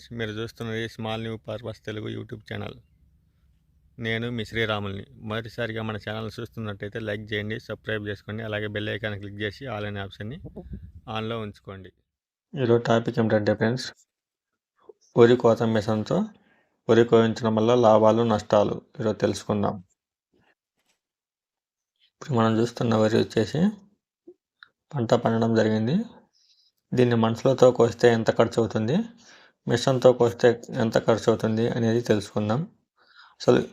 Friends మీరు చూస్తున్నది small new purpose Telugu YouTube channel. నేను మీ శ్రీరాముల్ని. మొదటిసారిగా మన ఛానల్ చూస్తున్నట్టయితే లైక్ చేయండి సబ్స్క్రైబ్ చేసుకోండి అలాగే బెల్ ఐకాన్ క్లిక్ చేసి ఆల్ అనే ఆప్షన్ని ఆన్లో ఉంచుకోండి. ఈరోజు టాపిక్ ఏమిటంటే ఫ్రెండ్స్ వరి కోత మిషన్తో వరి కోయించడం వల్ల లాభాలు నష్టాలు. ఈరోజు తెలుసుకుందాం. ఇప్పుడు మనం చూస్తున్న వరి వచ్చేసి పంట పండడం జరిగింది. దీన్ని మనుషులతో కోస్తే ఎంత ఖర్చు అవుతుంది మిషన్తో కొస్తే ఎంత ఖర్చు అవుతుంది అనేది తెలుసుకుందాం. అసలు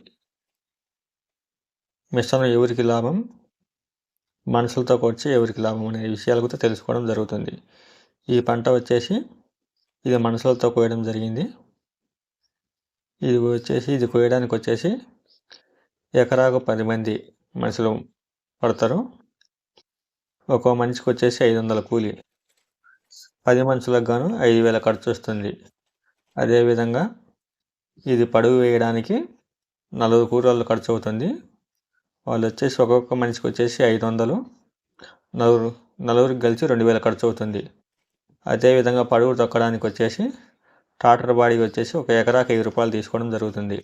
మిషన్ ఎవరికి లాభం? మనుషులతో కొచ్చి ఎవరికి లాభం అనే విషయాలు కూడా తెలుసుకోవడం జరుగుతుంది. ఈ పంట వచ్చేసి ఇది మనుషులతో కోయడం జరిగింది. ఇది వచ్చేసి ఇది కోయడానికి వచ్చేసి ఎకరాకు పది మంది మనుషులు పడతారు. ఒక్కో మనిషికి వచ్చేసి ఐదు వందల కూలి. పది మనుషులకు గాను ఐదు వేల ఖర్చు వస్తుంది. అదేవిధంగా ఇది పడుగు వేయడానికి నలుగురు కూరలు ఖర్చు అవుతుంది వాళ్ళు వచ్చేసి ఒక్కొక్క మనిషికి వచ్చేసి ఐదు వందలు. నలుగురు నలుగురికి కలిసి రెండు వేల ఖర్చు అవుతుంది అదేవిధంగా పడుగు తొక్కడానికి వచ్చేసి టాటర్ బాడీకి వచ్చేసి ఒక ఎకరాకి ఐదు రూపాయలు తీసుకోవడం జరుగుతుంది.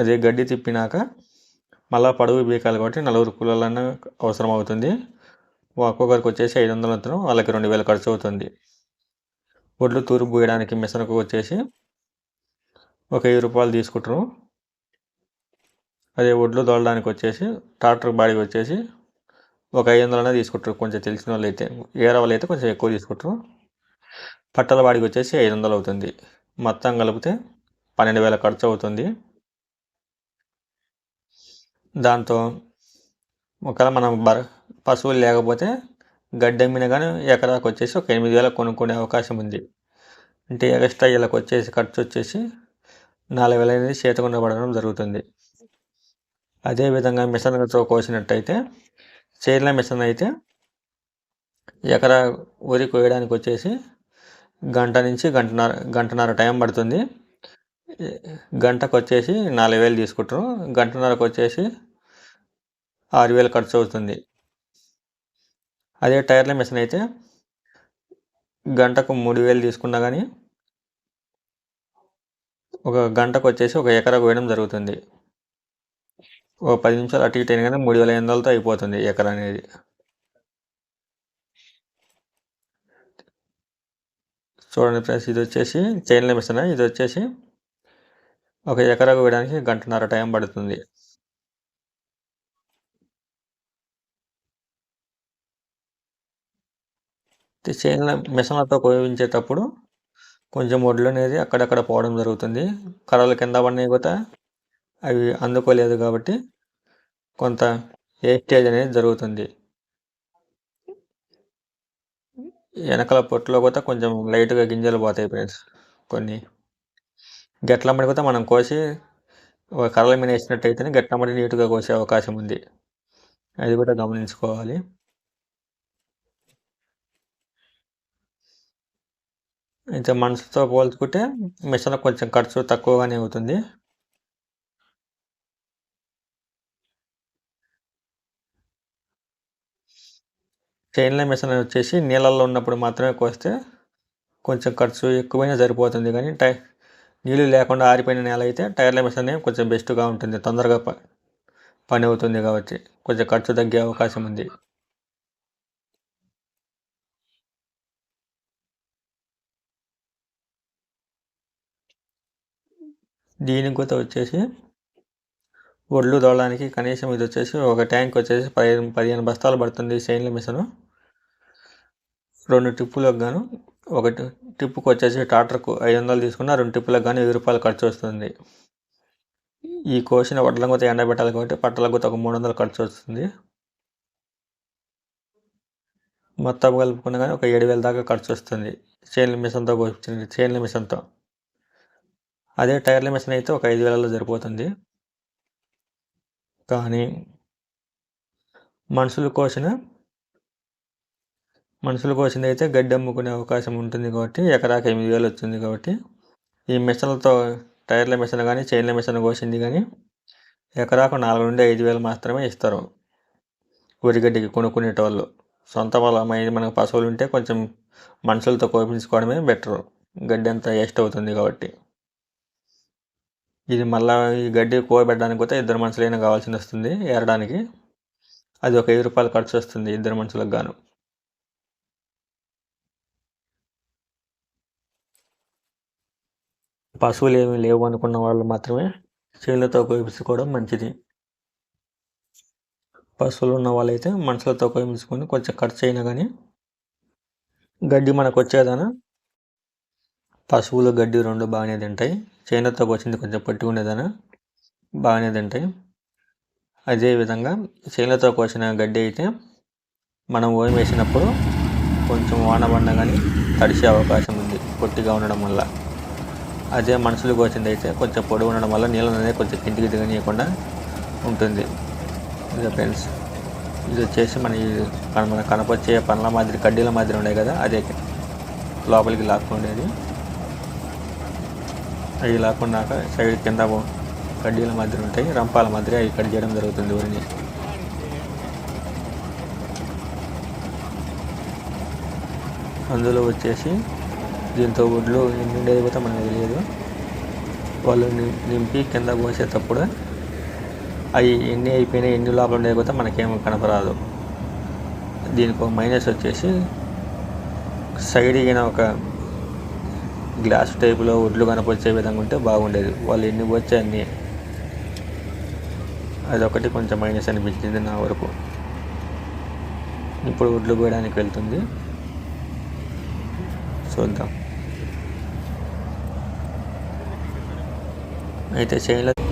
అదే గడ్డి తిప్పినాక మళ్ళీ పడుగు బీకాలి కాబట్టి నలుగురు కూలలన్నా అవసరం అవుతుంది. ఒక్కొక్కరికి వచ్చేసి ఐదు వందలు వంతున వాళ్ళకి రెండు వేలు ఖర్చు అవుతుంది ఒడ్లు తూరు పోయడానికి మిషన్కు వచ్చేసి ఒక వెయ్యి రూపాయలు తీసుకుంటారు. అదే ఒడ్లు తోలడానికి వచ్చేసి ట్రాక్టర్ బాడీకి వచ్చేసి ఒక ఐదు వందలనే తీసుకుంటారు. కొంచెం తెలిసిన వాళ్ళు అయితే ఏరే వాళ్ళు అయితే కొంచెం ఎక్కువ తీసుకుంటారు. పట్టల బాడీకి వచ్చేసి ఐదు వందలు అవుతుంది. మొత్తం కలిపితే పన్నెండు వేల ఖర్చు అవుతుంది. దాంతో ఒకవేళ మనం బర పశువులు లేకపోతే గడ్డి అమ్మినా కానీ ఎకరాకు వచ్చేసి ఒక ఎనిమిది వేల కొనుక్కునే అవకాశం ఉంది. అంటే ఎక్స్ట్రా వీళ్ళకి వచ్చేసి ఖర్చు వచ్చేసి నాలుగు వేల అనేది చేతకుండా పడడం జరుగుతుంది. అదేవిధంగా మిషన్తో కోసినట్టయితే చైర్ల మిషన్ అయితే ఎకరా వరి కోయడానికి వచ్చేసి గంట నుంచి గంటన్నర గంటన్నర టైం పడుతుంది. గంటకు వచ్చేసి నాలుగు వేలు తీసుకుంటారు. గంటన్నరకు వచ్చేసి ఆరు వేలు ఖర్చు అవుతుంది. అదే టైర్ల మిషన్ అయితే గంటకు మూడు వేలు తీసుకున్నా కానీ ఒక గంటకు వచ్చేసి ఒక ఎకరా వేయడం జరుగుతుంది. ఒక పది నిమిషాలు అటు ఇటు అయినా కానీ మూడు వేల ఐదు వందలతో అయిపోతుంది ఎకరా అనేది. చూడండి ఫ్రెండ్స్ ఇది వచ్చేసి చైన్ల మిషన్ ఇది వచ్చేసి ఒక ఎకరాకు వేయడానికి గంటన్నర టైం పడుతుంది. చైన్ల మిషన్లతో కోయించేటప్పుడు కొంచెం ఒడ్లు అనేది అక్కడక్కడ పోవడం జరుగుతుంది. కర్రలు కింద పడినాయి కూడా అవి అందుకోలేదు కాబట్టి కొంత వేస్టేజ్ అనేది జరుగుతుంది. వెనకాల పొట్టులో కూడా కొంచెం లైట్గా గింజలు పోతాయి ఫ్రెండ్స్ కొన్ని. గట్లమ్మడి కూడా మనం కోసి ఒక కర్రల మీద వేసినట్టయితేనే గట్లమ్మడి నీట్గా కోసే అవకాశం ఉంది. అది కూడా గమనించుకోవాలి. అయితే మనుషులతో పోల్చుకుంటే మిషన్ కొంచెం ఖర్చు తక్కువగానే అవుతుంది. చైన్ల మిషన్ వచ్చేసి నీళ్ళల్లో ఉన్నప్పుడు మాత్రమే కోస్తే కొంచెం ఖర్చు ఎక్కువైనా సరిపోతుంది కానీ టై నీళ్ళు లేకుండా ఆరిపోయిన నేల అయితే టైర్ల మిషన్ కొంచెం బెస్ట్గా ఉంటుంది. తొందరగా ప పని అవుతుంది కాబట్టి కొంచెం ఖర్చు తగ్గే అవకాశం ఉంది. దీనికి కూడా వచ్చేసి ఒడ్లు దోడడానికి కనీసం ఇది వచ్చేసి ఒక ట్యాంక్ వచ్చేసి పదిహేను పదిహేను బస్తాలు పడుతుంది సెయిన్ల మిషను. రెండు టిప్పులకు గాను ఒక టిప్పుకు వచ్చేసి ట్రాక్టర్కు ఐదు వందలు తీసుకున్న రెండు టిప్పులకు కానీ వెయ్యి రూపాయలు ఖర్చు వస్తుంది. ఈ కోసిన వడ్లను కూడా ఎండబెట్టాలి కాబట్టి పట్టలకు కూడా ఒక మూడు వందలు ఖర్చు వస్తుంది. మొత్తం కలుపుకున్న కానీ ఒక ఏడు వేల దాకా ఖర్చు వస్తుంది. చైన్ల మిషన్తో కోసింది చైన్ల మిషన్తో. అదే టైర్ల మిషన్ అయితే ఒక ఐదు వేలలో సరిపోతుంది. కానీ మనుషులు కోసిన మనుషులు కోసింది అయితే గడ్డి అమ్ముకునే అవకాశం ఉంటుంది కాబట్టి ఎకరాకి ఎనిమిది వేలు వచ్చింది కాబట్టి ఈ మిషన్లతో టైర్ల మిషన్ కానీ చైన్ల మిషన్ కోసింది కానీ ఎకరాకు నాలుగు నుండి ఐదు వేలు మాత్రమే ఇస్తారు. వరిగడ్డికి కొనుక్కునేటోళ్ళు. సొంత వాళ్ళ మనకు పశువులు ఉంటే కొంచెం మనుషులతో కోపించుకోవడమే బెటరు. గడ్డి అంతా వేస్ట్ అవుతుంది కాబట్టి. ఇది మళ్ళీ ఈ గడ్డి కోయబెట్టడానికి పోతే ఇద్దరు మనుషులైనా కావాల్సి వస్తుంది ఏరడానికి. అది ఒక వెయ్యి రూపాయలు ఖర్చు వస్తుంది ఇద్దరు మనుషులకు గాను. పశువులు ఏమీ లేవు అనుకున్న వాళ్ళు మాత్రమే చేనులతో కోయించుకోవడం మంచిది. పశువులు ఉన్న వాళ్ళైతే మనుషులతో కోయించుకొని కొంచెం ఖర్చు అయినా కానీ గడ్డి మనకు వచ్చేదాన? పశువులు గడ్డి రెండు బాగానే తింటాయి. చేనులతో వచ్చింది కొంచెం పట్టుకునేదాన బాగానే తింటాయి. అదేవిధంగా చేనులతో కోసిన గడ్డి అయితే మనం ఓయం వేసినప్పుడు కొంచెం వాన పడినా కానీ తడిసే అవకాశం ఉంది పొట్టిగా ఉండడం వల్ల. అదే మనుషులకు వచ్చింది అయితే కొంచెం పొడి ఉండడం వల్ల నీళ్ళు అనేది కొంచెం కిందికి దిగనీయకుండా ఉంటుంది. ఇదే ఫ్రెండ్స్ ఇది వచ్చేసి మన మన కనపొచ్చే పండ్ల మాదిరి కడ్డీల మాదిరి ఉన్నాయి కదా అదే లోపలికి లాక్కుండేది. అవి లేకుండా సైడ్ కింద కడ్డీల మాదిరి ఉంటాయి రంపాల మాదిరి అవి కట్ చేయడం జరుగుతుంది ఊరిని. అందులో వచ్చేసి దీంతో ఒడ్లు ఎన్ని ఉండేది కూడా మనకు తెలియదు. వాళ్ళు నింపి కింద పోసేటప్పుడు అవి ఎన్ని అయిపోయినాయి ఎన్ని లోపల ఉండేది కూడా మనకేమో కనపరాదు. దీనికి ఒక మైనస్ వచ్చేసి సైడ్ అయిన ఒక గ్లాస్ టైపులో వడ్లు కనపరిచే విధంగా ఉంటే బాగుండేది. వాళ్ళు ఎన్ని వచ్చే అన్ని. అదొకటి కొంచెం మైనస్ అనిపించింది నా వరకు. ఇప్పుడు వడ్లు కోయడానికి వెళ్తుంది. చూద్దాం. అయితే చేనులో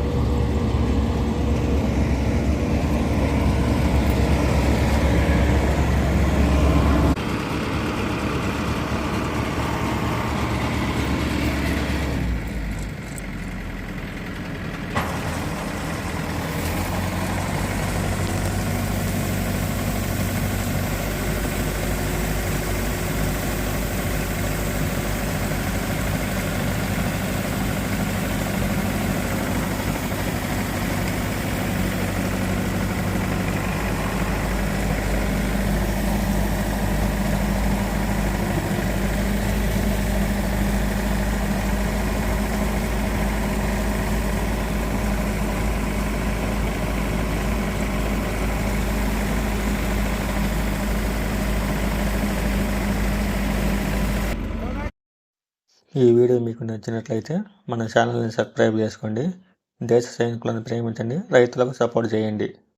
ఈ వీడియో మీకు నచ్చినట్లయితే మన ఛానల్ని సబ్స్క్రైబ్ చేసుకోండి. దేశ సైనికులను ప్రేమించండి. రైతులకు సపోర్ట్ చేయండి.